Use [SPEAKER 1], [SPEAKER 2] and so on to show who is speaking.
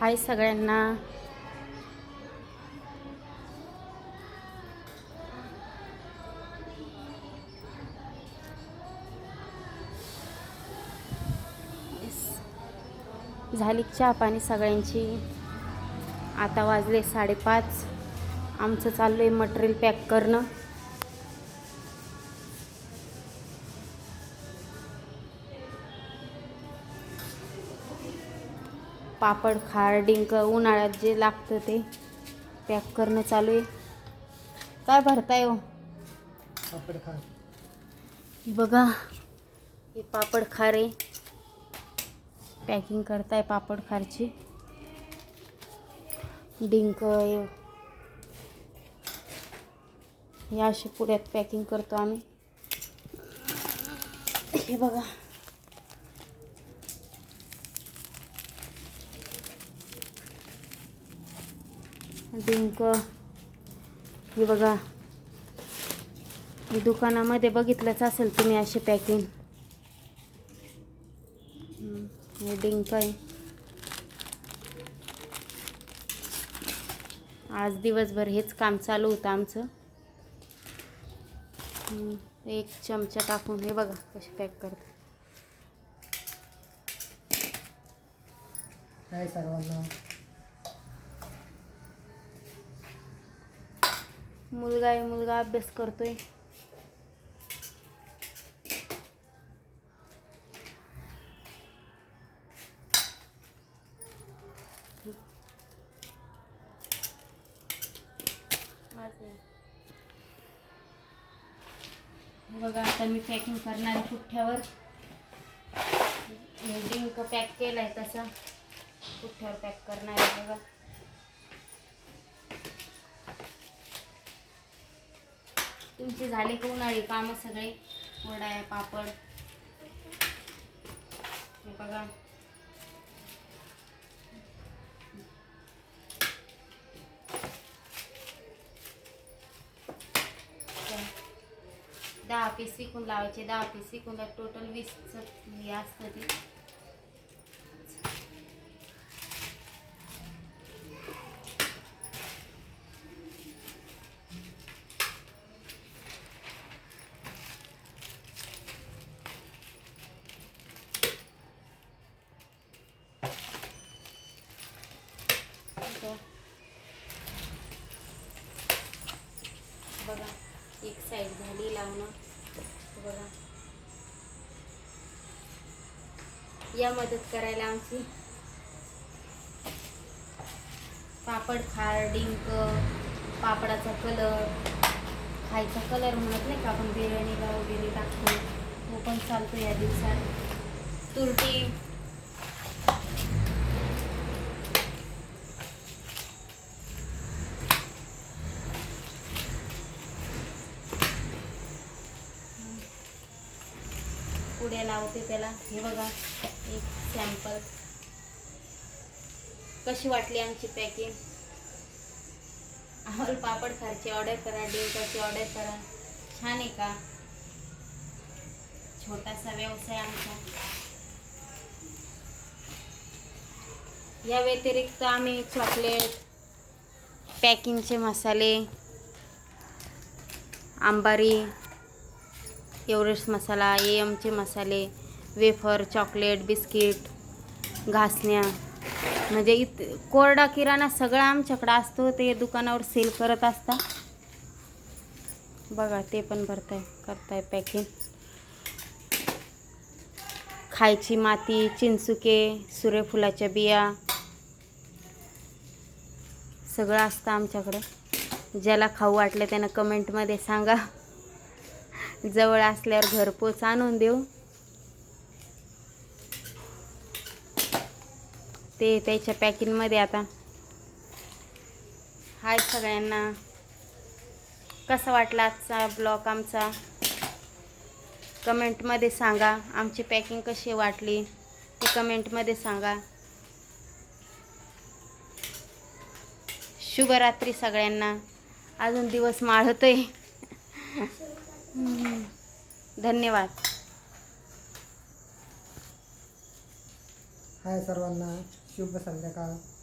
[SPEAKER 1] हाय सगळ्यांना. झाली चहा पाणी सगळ्यांची. आता वाजले साडेपाच. आमचं चाललं आहे मटेरियल पॅक करणं. पापड खार डिंक उन्हाळ्यात जे लागतं ते पॅक करणं चालू आहे. काय भरताय हो?
[SPEAKER 2] पापड खा
[SPEAKER 1] बघा हे पापड खार आहे. पॅकिंग करताय पापड खारची. डिंक हे असे पुढ्यात पॅकिंग करतो आम्ही. हे बघा. डिंक हे बघा. हे दुकानामध्ये बघितलंच असेल तुम्ही असे पॅकिंग हे डिंक आहे. आज दिवसभर हेच काम चालू होतं आमचं. एक चमचा टाकून हे बघा कसे पॅक करतात
[SPEAKER 2] सर्वांना?
[SPEAKER 1] मुलगा आहे मुलगा अभ्यास करतोय. बघा आता मी पॅकिंग करणार आहे पुठ्ठ्यावर. ड्रिंक पॅक केलं आहे तसं. पुठ्ठ्यावर पॅक करणार आहे बघा. तुमचे झाले का उन्हाळी कामं सगळे? वडाया पापड. हे बघा. दहा पीस शिकून लावायचे दहा पीस शिकून टोटल वीस हे असतं ते. बघा एक साईड झाली लावणं. बघा. या मदत करायला आमची. पापड खार डिंक पापडाचा कलर खायचा कलर म्हणत नाही का आपण बिर्याणीला वगैरे टाकतो. तो पण चालतो या दिवसात. तुरटी. पुढे लावते त्याला. हे बघा एक सॅम्पल कशी वाटली आमची पॅकिंग अहोल पापड खारची ऑर्डर करा डिंकाची ऑर्डर करा. छान आहे का? छोटासा व्यवसाय आमचा. या व्यतिरिक्त आम्ही चॉकलेट पॅकिंगचे मसाले आंबारी एव्हरेस्ट मसाला ए एमचे मसाले वेफर चॉकलेट बिस्किट घासण्या. म्हणजे इत कोरडा किराणा सगळा आमच्याकडं असतो ते दुकानावर सेल करत असता. बघा ते पण भरताय करताय पॅकिंग खायची माती चिंचुके सूर्यफुलाच्या बिया सगळं असतं आमच्याकडं. ज्याला खाऊ वाटलं त्यानं कमेंटमध्ये सांगा. जवळ असल्यावर घरपोच आणून देऊ. ते त्याच्या पॅकिंगमध्ये आता. हाय सगळ्यांना. कसा वाटला आजचा ब्लॉग आमचा? कमेंटमध्ये सांगा. आमची पॅकिंग कशी वाटली? ते कमेंटमध्ये सांगा. शुभरात्री सगळ्यांना. अजून दिवस माळतोय. धन्यवाद.
[SPEAKER 2] हाय सर्वांना शुभ संध्याकाळ.